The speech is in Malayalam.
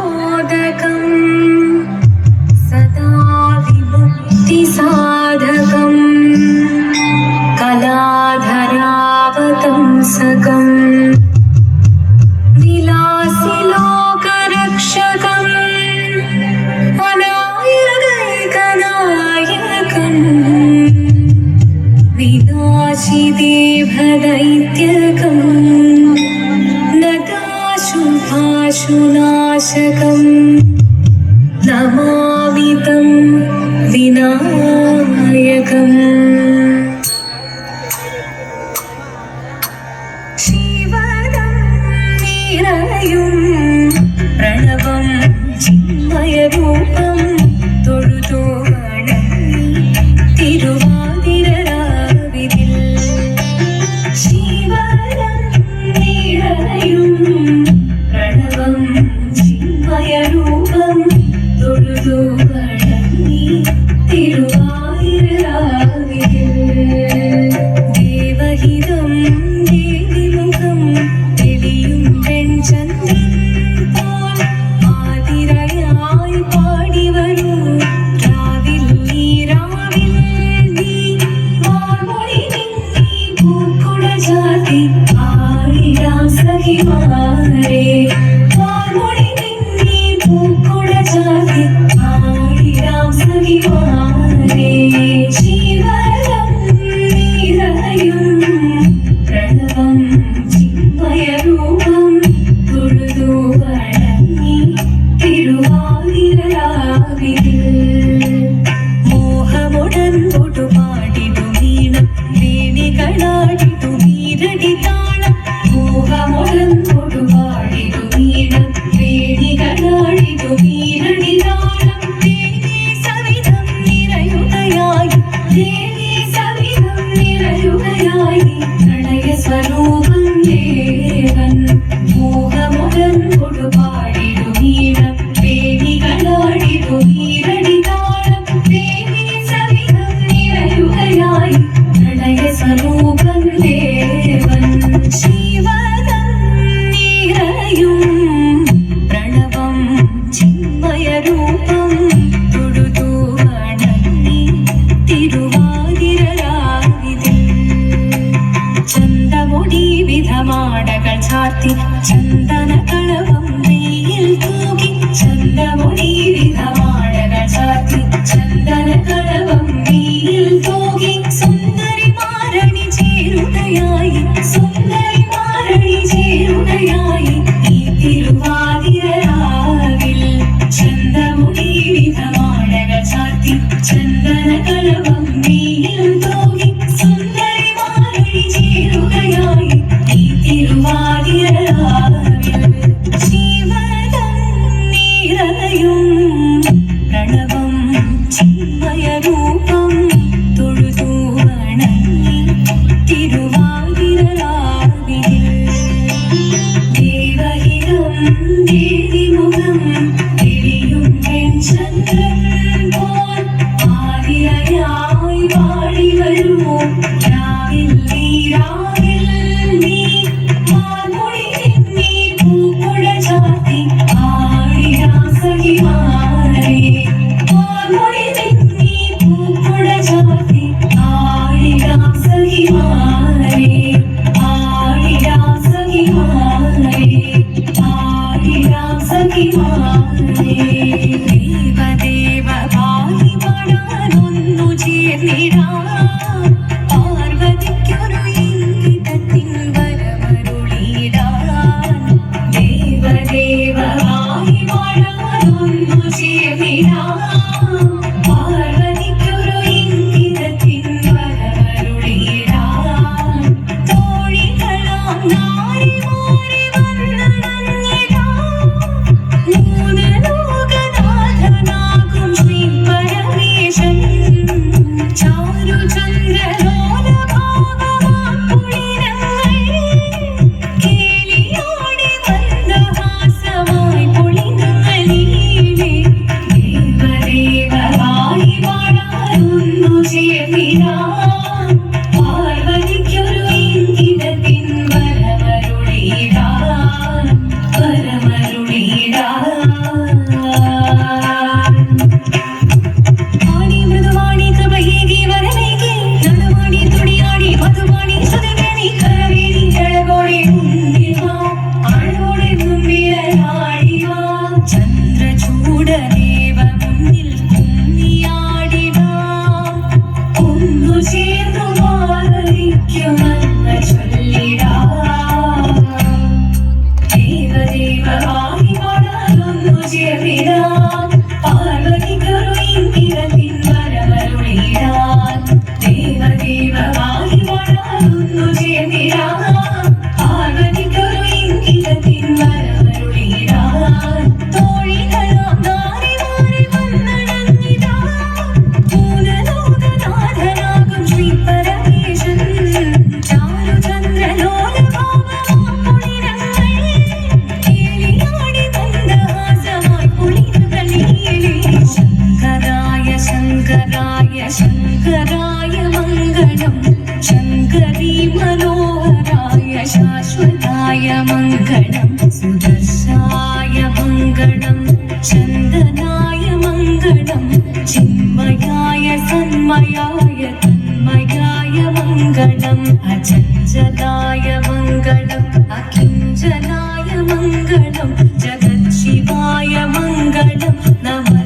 ोदकम् सदाविभूर्ति साधकम् कलाधरावतंसकम् विलासि लोकरक्षकम् अनायनैकनायकम् दैत्यकम् नाशकम् न विना ಪ್ರಣಯ ಸ್ವರೂಪ ती ദേവ ഭാഗി പടാനൊന്നു ചേർന്നിടാ. you ശങ്കരായ ശങ്കരായ മംഗളം. ശങ്കരീ മനോഹരായ ശാശ്വതായ മംഗളം. സുദർശായ മംഗളം ചന്ദനായ മംഗളം. ചിന്മയായ സന്മയായ തന്മയായ മംഗളം. അചഞ്ചലായ മംഗളം അകിഞ്ചലായ മംഗളം. ജഗത് ശിവായ മംഗളം നമ